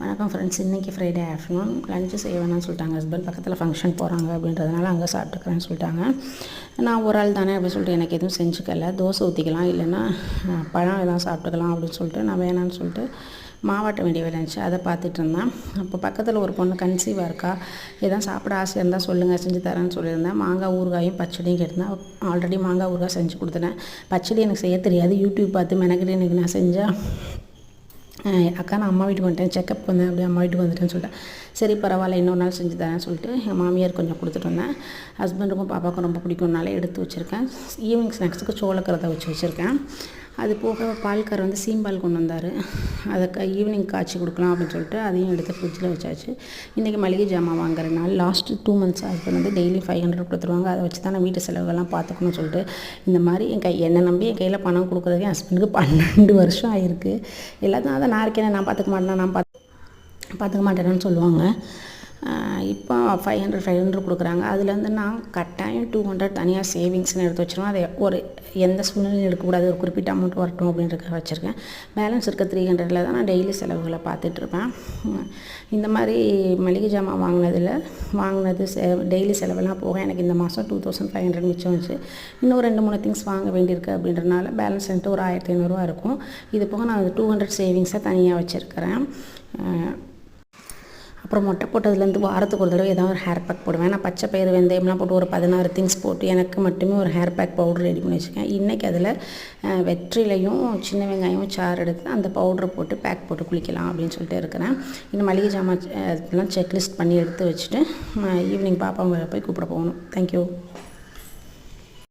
வணக்கம் ஃப்ரெண்ட்ஸ் இன்றைக்கி Friday afternoon lunch செய்ய வேணாம்னு சொல்லிட்டாங்க. ஹஸ்பண்ட் பக்கத்தில் ஃபங்க்ஷன் போகிறாங்க அப்படின்றதுனால அங்கே சாப்பிட்டுக்கிறேன்னு சொல்லிட்டாங்க. நான் ஒரு ஆள் தானே அப்படின்னு சொல்லிட்டு எனக்கு எதுவும் செஞ்சுக்கல. தோசை ஊற்றிக்கலாம் இல்லைன்னா பழம் எதாவது சாப்பிட்டுக்கலாம் அப்படின்னு சொல்லிட்டு நான் வேணான்னு சொல்லிட்டு மாவாட்ட வேண்டிய வேலை இருந்துச்சு. அதை பார்த்துட்டு இருந்தேன். அப்போ பக்கத்தில் ஒரு பொண்ணு கன்சீவாக இருக்கா? எதாவது சாப்பிட ஆசை இருந்தால் சொல்லுங்கள் செஞ்சு தரேன்னு சொல்லியிருந்தேன். மாங்காய் ஊறுகாயும் பச்சடியும் கேட்டிருந்தேன். ஆல்ரெடி மாங்காய் ஊறுகாய் செஞ்சு கொடுத்துட்டேன். பச்சடி எனக்கு செய்ய தெரியாது. யூடியூப் பார்த்து மெனக்கிட்டு எனக்கு நான் செஞ்சேன் அக்கா நான் அம்மா வீட்டுக்கு வந்துட்டேன். செக்கப் வந்தேன் அப்படியே அம்மா வீட்டுக்கு வந்துட்டேன்னு சொல்லிட்டேன் சரி பரவாயில்ல இன்னொரு நாள் செஞ்சு தரேன் சொல்லிட்டு எங்கள் மாமியார் கொஞ்சம் கொடுத்துட்டு வந்தேன். ஹஸ்பண்டுக்கும் பாப்பாவுக்கும் ரொம்ப பிடிக்கும்னால எடுத்து வச்சுருக்கேன். ஈவினிங் ஸ்நாக்ஸுக்கு சோளக்கிறத வச்சு வச்சுருக்கேன். அது போக பால்கார் வந்து சீம்பால் கொண்டு வந்தார். அதை ஈவினிங் காய்ச்சி கொடுக்கலாம் அப்படின்னு சொல்லிட்டு அதையும் எடுத்து ஃப்ரிட்ஜில் வச்சாச்சு. இன்றைக்கி மளிகை ஜாமான் வாங்குற நாள் லாஸ்ட்டு டூ மந்த்ஸ் ஹஸ்பண்ட் வந்து டெய்லி ஃபைவ் ஹண்ட்ரட் கொடுத்துருவாங்க. அதை வச்சு தான் நான் வீட்டு செலவுகள்லாம் பார்த்துக்கணும்னு சொல்லிட்டு இந்த மாதிரி என் கை என்னை நம்பி என் கையில் பணம் கொடுக்குறதுக்கு என் ஹஸ்பண்டுக்கு பன்னெண்டு வருஷம் ஆயிருக்கு. எல்லாத்தையும் அதை நான் இருக்கேன் நான் பார்த்துக்க மாட்டேன் நான் பார்த்து பார்த்துக்க மாட்டேன்னு சொல்லுவாங்க. இப்போ ஃபைவ் ஹண்ட்ரட் ஃபைவ் ஹண்ட்ரட் கொடுக்குறாங்க. அதுலேருந்து நான் கட்டாயம் டூ ஹண்ட்ரட் தனியாக சேவிங்ஸ்னு எடுத்து வச்சிருவேன். அதை ஒரு எந்த சூழ்நிலையும் எடுக்கக்கூடாது. ஒரு குறிப்பிட்ட அமௌண்ட் வரட்டும் அப்படின்றதுக்காக வச்சுருக்கேன். பேலன்ஸ் இருக்க த்ரீ ஹண்ட்ரடில் தான் நான் டெய்லி செலவுகளை பார்த்துட்ருப்பேன் இந்த மாதிரி மளிகை ஜாமான் வாங்கினதில் வாங்கினது செ டெய்லி செலவெல்லாம் போக எனக்கு இந்த மாதம் டூ தௌசண்ட் ஃபைவ் ஹண்ட்ரட் மிச்சம் வச்சு இன்னும் ரெண்டு மூணு திங்ஸ் வாங்க வேண்டியிருக்கு அப்படின்றனால பேலன்ஸ் வந்துட்டு ஒரு ஆயிரத்தி ஐநூறுரூவா இருக்கும். இது போக நான் டூ ஹண்ட்ரட் சேவிங்ஸை தனியாக வச்சுருக்கிறேன். அப்புறம் மொட்டை போட்டதுலேருந்து வாரத்துக்கு ஒரு தடவை ஏதாவது ஒரு ஹேர் பேக் போடுவேன். நான் பச்சை பயிறு வெந்தயம்லாம் போட்டு ஒரு பதினாறு திங்ஸ் போட்டு எனக்கு மட்டுமே ஒரு ஹேர் பேக் பவுடர் ரெடி பண்ணி வச்சுருக்கேன். இன்றைக்கி அதில் வெற்றிலையும் சின்ன வெங்காயமும் சாறு எடுத்து அந்த பவுடரை போட்டு பேக் போட்டு குளிக்கலாம் அப்படின்னு சொல்லிட்டு இருக்கிறேன். இன்னும் மளிகை ஜாமான் அஹ், செக்லிஸ்ட் பண்ணி எடுத்து வச்சுட்டு ஈவினிங் பாப்பாவை போய் கூப்பிட போகணும். தேங்க்யூ